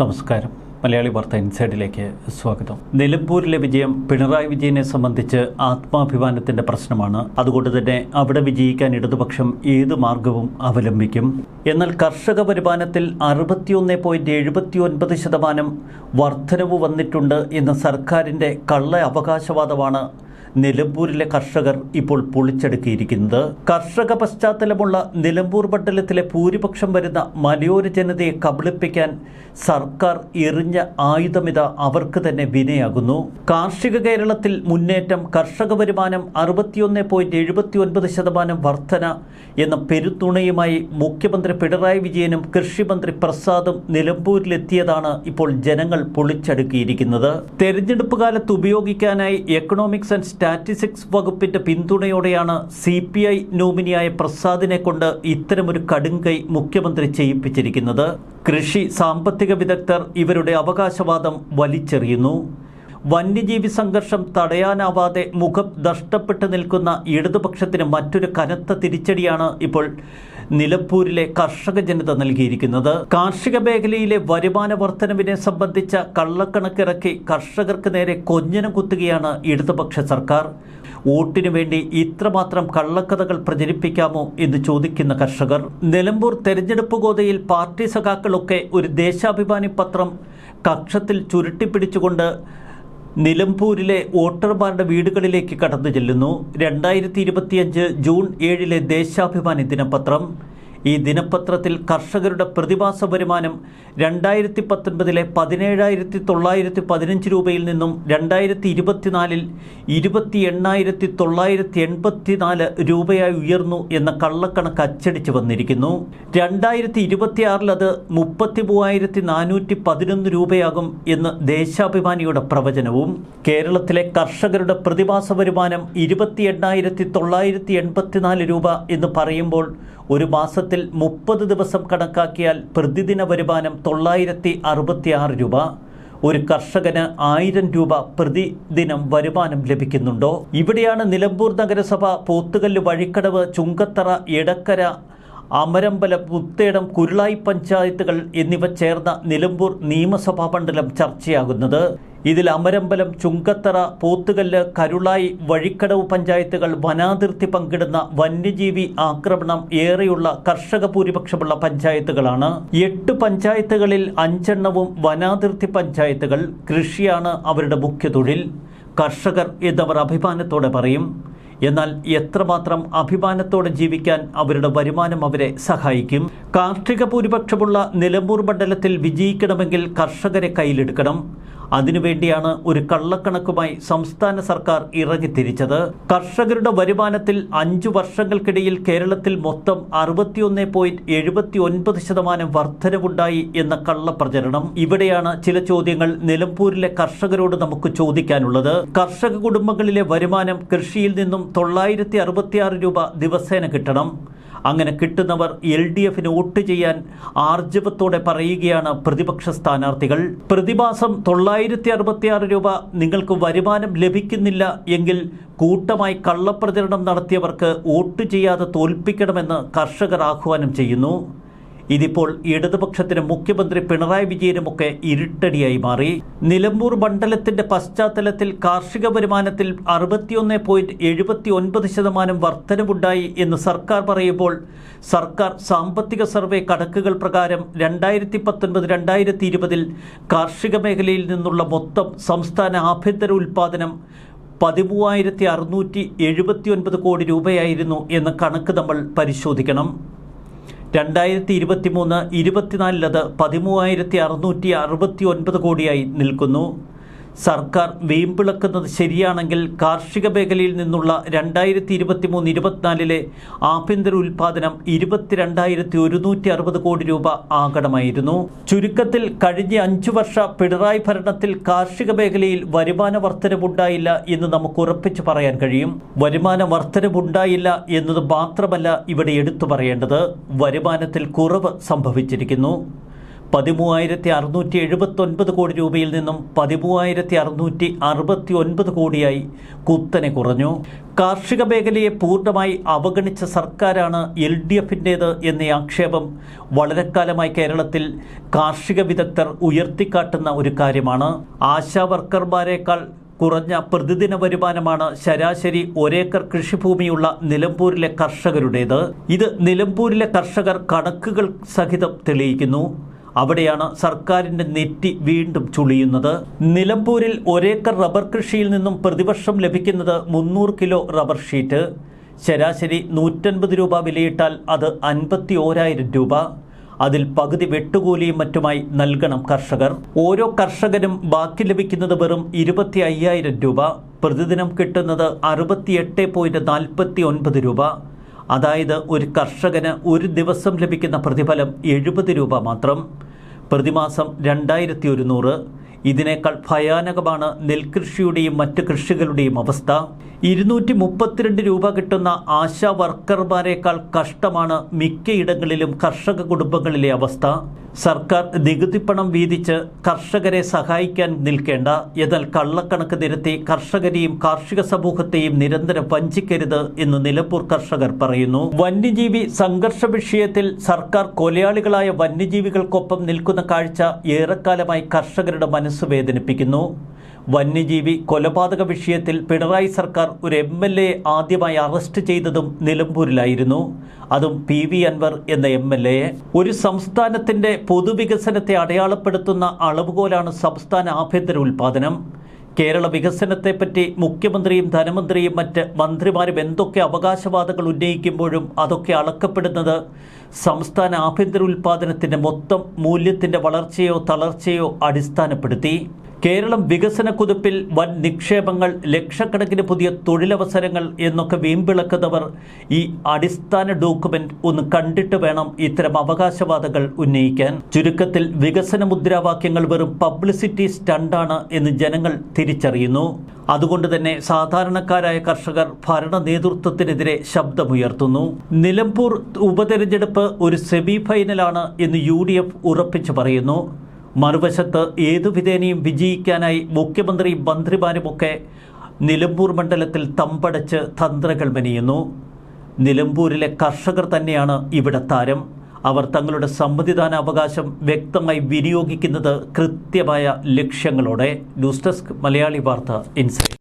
നമസ്കാരം. മലയാളി വാർത്ത ഇൻസൈഡിലേക്ക് സ്വാഗതം. നിലമ്പൂരിലെ വിജയം പിണറായി വിജയനെ സംബന്ധിച്ച് ആത്മാഭിമാനത്തിന്റെ പ്രശ്നമാണ്. അതുകൊണ്ട് തന്നെ അവിടെ വിജയിക്കാൻ ഇടതുപക്ഷം ഏത് മാർഗവും അവലംബിക്കും. എന്നാൽ കർഷക വരുമാനത്തിൽ അറുപത്തിയൊന്ന് പോയിന്റ് എഴുപത്തി ഒൻപത് ശതമാനം വർധനവ് വന്നിട്ടുണ്ട് എന്ന സർക്കാരിന്റെ കള്ള അവകാശവാദമാണ് നിലമ്പൂരിലെ കർഷകർ ഇപ്പോൾ പൊളിച്ചെടുക്കിയിരിക്കുന്നത്. കർഷക പശ്ചാത്തലമുള്ള നിലമ്പൂർ മണ്ഡലത്തിലെ ഭൂരിപക്ഷം വരുന്ന മലയോര ജനതയെ കബളിപ്പിക്കാൻ സർക്കാർ എറിഞ്ഞ ആയുധമിത അവർക്ക് തന്നെ വിനയാകുന്നു. കാർഷിക കേരളത്തിൽ മുന്നേറ്റം കർഷക വരുമാനം അറുപത്തിയൊന്ന് പോയിന്റ് എഴുപത്തി ഒൻപത് ശതമാനം വർധന എന്ന പെരുത്തുണയുമായി മുഖ്യമന്ത്രി പിണറായി വിജയനും കൃഷിമന്ത്രി പ്രസാദും നിലമ്പൂരിലെത്തിയതാണ് ഇപ്പോൾ ജനങ്ങൾ പൊളിച്ചടുക്കിയിരിക്കുന്നത്. തെരഞ്ഞെടുപ്പ് കാലത്ത് ഉപയോഗിക്കാനായി എക്കണോമിക്സ് ആൻഡ് സ്റ്റാറ്റിസ്റ്റിക്സ് വകുപ്പിന്റെ പിന്തുണയോടെയാണ് സി പി ഐ നോമിനിയായ പ്രസാദിനെ കൊണ്ട് ഇത്തരമൊരു കടുങ്കൈ മുഖ്യമന്ത്രി ചെയ്യിപ്പിച്ചിരിക്കുന്നത്. കൃഷി സാമ്പത്തിക വിദഗ്ധർ ഇവരുടെ അവകാശവാദം വലിച്ചെറിയുന്നു. വന്യജീവി സംഘർഷം തടയാനാവാതെ മുഖം നഷ്ടപ്പെട്ടു നിൽക്കുന്ന ഇടതുപക്ഷത്തിന് മറ്റൊരു കനത്ത തിരിച്ചടിയാണ് ഇപ്പോൾ നിലമ്പൂരിലെ കർഷക ജനത നൽകിയിരിക്കുന്നത്. കാർഷിക മേഖലയിലെ വരുമാന വർധനവിനെ സംബന്ധിച്ച കള്ളക്കണക്കിറക്കി കർഷകർക്ക് നേരെ കൊഞ്ഞനം കുത്തുകയാണ് ഇടതുപക്ഷ സർക്കാർ. വോട്ടിനു വേണ്ടി ഇത്രമാത്രം കള്ളക്കഥകൾ പ്രചരിപ്പിക്കാമോ എന്ന് ചോദിക്കുന്ന കർഷകർ. നിലമ്പൂർ തെരഞ്ഞെടുപ്പ് ഗോതയിൽ പാർട്ടി സഖാക്കളൊക്കെ ഒരു ദേശാഭിമാനി പത്രം കക്ഷത്തിൽ ചുരുട്ടിപ്പിടിച്ചുകൊണ്ട് നിലമ്പൂരിലെ വോട്ടർമാരുടെ വീടുകളിലേക്ക് കടന്നു ചെല്ലുന്നു. രണ്ടായിരത്തി ഇരുപത്തിയഞ്ച് ജൂൺ ഏഴിലെ ദേശാഭിമാനി ദിനപത്രം ഈ ദിനപത്രത്തിൽ കർഷകരുടെ പ്രതിമാസ വരുമാനം രണ്ടായിരത്തി പത്തൊൻപതിലെ പതിനേഴായിരത്തി തൊള്ളായിരത്തി പതിനഞ്ച് രൂപയിൽ നിന്നും രണ്ടായിരത്തി ഇരുപത്തിനാലിൽ ഇരുപത്തി എണ്ണായിരത്തി തൊള്ളായിരത്തി എൺപത്തിനാല് രൂപയായി ഉയർന്നു എന്ന കള്ളക്കണക്ക് അച്ചടിച്ചു വന്നിരിക്കുന്നു. രണ്ടായിരത്തി ഇരുപത്തിയാറിൽ അത് മുപ്പത്തി മൂവായിരത്തി നാനൂറ്റി പതിനൊന്ന് രൂപയാകും എന്ന് ദേശാഭിമാനിയുടെ പ്രവചനവും. കേരളത്തിലെ കർഷകരുടെ പ്രതിമാസ വരുമാനം ഇരുപത്തി എണ്ണായിരത്തി തൊള്ളായിരത്തി എൺപത്തിനാല് രൂപ എന്ന് പറയുമ്പോൾ ഒരു മാസത്തിൽ മുപ്പത് ദിവസം കണക്കാക്കിയാൽ പ്രതിദിന വരുമാനം തൊള്ളായിരത്തി അറുപത്തി ആറ് രൂപ. ഒരു കർഷകന് ആയിരം രൂപ പ്രതിദിനം വരുമാനം ലഭിക്കുന്നുണ്ടോ? ഇവിടെയാണ് നിലമ്പൂർ നഗരസഭ പോത്തുകല്ല് വഴിക്കടവ് ചുങ്കത്തറ എടക്കര അമരമ്പലം പുത്തേടം കുരുളായി പഞ്ചായത്തുകൾ എന്നിവ ചേർന്ന നിലമ്പൂർ നിയമസഭാ മണ്ഡലം ചർച്ചയാകുന്നത്. ഇതിൽ അമരമ്പലം ചുങ്കത്തറ പോത്തുകല്ല് കരുളായി വഴിക്കടവ് പഞ്ചായത്തുകൾ വനാതിർത്തി പങ്കിടുന്ന വന്യജീവി ആക്രമണം ഏറെയുള്ള കർഷക ഭൂരിപക്ഷമുള്ള പഞ്ചായത്തുകളാണ്. എട്ട് പഞ്ചായത്തുകളിൽ അഞ്ചെണ്ണവും വനാതിർത്തി പഞ്ചായത്തുകൾ കൃഷിയാണ് അവരുടെ മുഖ്യ തൊഴിൽ. കർഷകർ എന്നവർ അഭിമാനത്തോടെ പറയും. എന്നാൽ എത്രമാത്രം അഭിമാനത്തോടെ ജീവിക്കാൻ അവരുടെ വരുമാനം അവരെ സഹായിക്കും? കാർഷിക ഭൂരിപക്ഷമുള്ള നിലമ്പൂർ മണ്ഡലത്തിൽ വിജയിക്കണമെങ്കിൽ കർഷകരെ കയ്യിലെടുക്കണം. അതിനുവേണ്ടിയാണ് ഒരു കള്ളക്കണക്കുമായി സംസ്ഥാന സർക്കാർ ഇറങ്ങിത്തിരിച്ചത് കർഷകരുടെ വരുമാനത്തിൽ അഞ്ചു വർഷങ്ങൾക്കിടയിൽ കേരളത്തിൽ മൊത്തം അറുപത്തിയൊന്ന് പോയിന്റ് എഴുപത്തി ഒൻപത് ശതമാനം വർധനവുണ്ടായി എന്ന കള്ളപ്രചരണം. ഇവിടെയാണ് ചില ചോദ്യങ്ങൾ നിലമ്പൂരിലെ കർഷകരോട് നമുക്ക് ചോദിക്കാനുള്ളത്. കർഷക കുടുംബങ്ങളിലെ വരുമാനം കൃഷിയിൽ നിന്നും തൊള്ളായിരത്തി രൂപ ദിവസേന കിട്ടണം. അങ്ങനെ കിട്ടുന്നവർ എൽ ഡി എഫിന് വോട്ട് ചെയ്യാൻ ആർജവത്തോടെ പറയുകയാണ് പ്രതിപക്ഷ സ്ഥാനാർത്ഥികൾ. പ്രതിമാസം തൊള്ളായിരത്തി അറുപത്തിയാറ് രൂപ നിങ്ങൾക്ക് വരുമാനം ലഭിക്കുന്നില്ല എങ്കിൽ കൂട്ടമായി കള്ളപ്രചരണം നടത്തിയവർക്ക് വോട്ട് ചെയ്യാതെ തോൽപ്പിക്കണമെന്ന് കർഷകർ ആഹ്വാനം ചെയ്യുന്നു. ഇതിപ്പോൾ ഇടതുപക്ഷത്തിന് മുഖ്യമന്ത്രി പിണറായി വിജയനുമൊക്കെ ഇരുട്ടടിയായി മാറി. നിലമ്പൂർ മണ്ഡലത്തിന്റെ പശ്ചാത്തലത്തിൽ കാർഷിക വരുമാനത്തിൽ അറുപത്തിയൊന്ന് പോയിന്റ് എഴുപത്തി ഒൻപത് ശതമാനം വർധനവുണ്ടായി എന്ന് സർക്കാർ പറയുമ്പോൾ സർക്കാർ സാമ്പത്തിക സർവേ കണക്കുകൾ പ്രകാരം രണ്ടായിരത്തി പത്തൊൻപത് രണ്ടായിരത്തി ഇരുപതിൽ കാർഷിക മേഖലയിൽ നിന്നുള്ള മൊത്തം സംസ്ഥാന ആഭ്യന്തര ഉൽപ്പാദനം പതിമൂവായിരത്തി അറുന്നൂറ്റി എഴുപത്തി ഒൻപത് കോടി രൂപയായിരുന്നു എന്ന കണക്ക് നമ്മൾ പരിശോധിക്കണം. രണ്ടായിരത്തി ഇരുപത്തി മൂന്ന് ഇരുപത്തിനാലിലത് പതിമൂവായിരത്തി അറുന്നൂറ്റി അറുപത്തി ഒൻപത് കോടിയായി നിൽക്കുന്നു. സർക്കാർ വീമ്പിളക്കുന്നത് ശരിയാണെങ്കിൽ കാർഷിക മേഖലയിൽ നിന്നുള്ള രണ്ടായിരത്തി ഇരുപത്തി മൂന്ന് ഇരുപത്തിനാലിലെ ആഭ്യന്തര ഉൽപാദനം ഇരുപത്തിരണ്ടായിരത്തി ഒരുന്നൂറ്റി അറുപത് കോടി രൂപ ആകണമായിരുന്നു ചുരുക്കത്തിൽ കഴിഞ്ഞ അഞ്ചു വർഷ പിണറായി ഭരണത്തിൽ കാർഷിക മേഖലയിൽ വരുമാന വർധനവുണ്ടായില്ല എന്ന് നമുക്ക് ഉറപ്പിച്ചു പറയാൻ കഴിയും. വരുമാന വർധനവുണ്ടായില്ല എന്നത് മാത്രമല്ല ഇവിടെ എടുത്തു പറയേണ്ടത്. വരുമാനത്തിൽ കുറവ് സംഭവിച്ചിരിക്കുന്നു. പതിമൂവായിരത്തി അറുന്നൂറ്റി എഴുപത്തൊൻപത് കോടി രൂപയിൽ നിന്നും പതിമൂവായിരത്തി അറുന്നൂറ്റി അറുപത്തി ഒൻപത് കോടിയായി കുത്തനെ കുറഞ്ഞു. കാർഷിക മേഖലയെ പൂർണമായി അവഗണിച്ച സർക്കാരാണ് എൽ ഡി എഫിന്റേത് എന്ന ആക്ഷേപം വളരെക്കാലമായി കേരളത്തിൽ കാർഷിക വിദഗ്ധർ ഉയർത്തിക്കാട്ടുന്ന ഒരു കാര്യമാണ്. ആശാ വർക്കർമാരെക്കാൾ കുറഞ്ഞ പ്രതിദിന വരുമാനമാണ് ശരാശരി ഒരേക്കർ കൃഷിഭൂമിയുള്ള നിലമ്പൂരിലെ കർഷകരുടേത്. ഇത് നിലമ്പൂരിലെ കർഷകർ കണക്കുകൾ സഹിതം തെളിയിക്കുന്നു. അവിടെയാണ് സർക്കാരിന്റെ നെറ്റി വീണ്ടും ചുളിയുന്നത്. നിലമ്പൂരിൽ ഒരേക്കർ റബ്ബർ കൃഷിയിൽ നിന്നും പ്രതിവർഷം ലഭിക്കുന്നത് മുന്നൂറ് കിലോ റബ്ബർ ഷീറ്റ്. ശരാശരി നൂറ്റൻപത് രൂപ വിലയിട്ടാൽ അത് അൻപത്തി ഓരായിരം രൂപ. അതിൽ പകുതി വെട്ടുകൂലിയും മറ്റുമായി നൽകണം കർഷകർ. ഓരോ കർഷകനും ബാക്കി ലഭിക്കുന്നത് വെറും ഇരുപത്തി അയ്യായിരം രൂപ. പ്രതിദിനം കിട്ടുന്നത് അറുപത്തിയെട്ട് പോയിന്റ് നാൽപ്പത്തി ഒൻപത് രൂപ. അതായത് ഒരു കർഷകന് ഒരു ദിവസം ലഭിക്കുന്ന പ്രതിഫലം എഴുപത് രൂപ മാത്രം. പ്രതിമാസം രണ്ടായിരത്തി ഒരുന്നൂറ് ഇതിനേക്കാൾ ഭയാനകമാണ് നെൽകൃഷിയുടെയും മറ്റ് കൃഷികളുടെയും അവസ്ഥ. ഇരുന്നൂറ്റി മുപ്പത്തിരണ്ട് രൂപ കിട്ടുന്ന ആശാ വർക്കർമാരെക്കാൾ കഷ്ടമാണ് മിക്കയിടങ്ങളിലും കർഷക കുടുംബങ്ങളിലെ അവസ്ഥ. സർക്കാർ നികുതിപ്പണം വീതിച്ച് കർഷകരെ സഹായിക്കാൻ നിൽക്കേണ്ട. എന്നാൽ കള്ളക്കണക്ക് നിരത്തി കർഷകരെയും കാർഷിക സമൂഹത്തെയും നിരന്തരം വഞ്ചിക്കരുത് എന്ന് നിലമ്പൂർ കർഷകർ പറയുന്നു. വന്യജീവി സംഘർഷ വിഷയത്തിൽ സർക്കാർ കൊലയാളികളായ വന്യജീവികൾക്കൊപ്പം നിൽക്കുന്ന കാഴ്ച ഏറെക്കാലമായി കർഷകരുടെ മനസ്സ് വേദനിപ്പിക്കുന്നു. വന്യജീവി കൊലപാതക വിഷയത്തിൽ പിണറായി സർക്കാർ ഒരു എം എൽ എ ആദ്യമായി അറസ്റ്റ് ചെയ്തതും നിലമ്പൂരിലായിരുന്നു. അതും പി വി അൻവർ എന്ന എം എൽ എയെ ഒരു സംസ്ഥാനത്തിന്റെ പൊതുവികസനത്തെ അടയാളപ്പെടുത്തുന്ന അളവുകോലാണ് സംസ്ഥാന ആഭ്യന്തര ഉൽപാദനം കേരള വികസനത്തെപ്പറ്റി മുഖ്യമന്ത്രിയും ധനമന്ത്രിയും മറ്റ് മന്ത്രിമാരും എന്തൊക്കെ അവകാശവാദങ്ങൾ ഉന്നയിക്കുമ്പോഴും അതൊക്കെ അളക്കപ്പെടുന്നത് സംസ്ഥാന ആഭ്യന്തര ഉൽപാദനത്തിന്റെ മൊത്തം മൂല്യത്തിന്റെ വളർച്ചയോ തളർച്ചയോ അടിസ്ഥാനപ്പെടുത്തി. കേരളം വികസന കുതിപ്പിൽ വൻ നിക്ഷേപങ്ങൾ ലക്ഷക്കണക്കിന് പുതിയ തൊഴിലവസരങ്ങൾ എന്നൊക്കെ വീമ്പിളക്കുന്നവർ ഈ അടിസ്ഥാന ഡോക്യുമെന്റ് ഒന്ന് കണ്ടിട്ട് വേണം ഇത്തരം അവകാശവാദങ്ങൾ ഉന്നയിക്കാൻ. ചുരുക്കത്തിൽ വികസന മുദ്രാവാക്യങ്ങൾ വെറും പബ്ലിസിറ്റി സ്റ്റണ്ടാണ് എന്ന് ജനങ്ങൾ തിരിച്ചറിയുന്നു. അതുകൊണ്ട് തന്നെ സാധാരണക്കാരായ കർഷകർ ഭരണ നേതൃത്വത്തിനെതിരെ ശബ്ദമുയർത്തുന്നു. നിലമ്പൂർ ഉപതെരഞ്ഞെടുപ്പ് ഒരു സെമി ഫൈനലാണ് എന്ന് യു ഡി എഫ് ഉറപ്പിച്ചു പറയുന്നു. മറുവശത്ത് ഏതു വിധേനയും വിജയിക്കാനായി മുഖ്യമന്ത്രി മന്ത്രിമാരുമൊക്കെ നിലമ്പൂർ മണ്ഡലത്തിൽ തമ്പടച്ച് തന്ത്രങ്ങൾ മെനിയുന്നു. നിലമ്പൂരിലെ കർഷകർ തന്നെയാണ് ഇവിടെ താരം. അവർ തങ്ങളുടെ സമ്മതിദാന അവകാശം വ്യക്തമായി വിനിയോഗിക്കുന്നത് കൃത്യമായ ലക്ഷ്യങ്ങളോടെ. ന്യൂസ് ഡെസ്ക് മലയാളി വാർത്ത ഇൻസൈറ്റ്.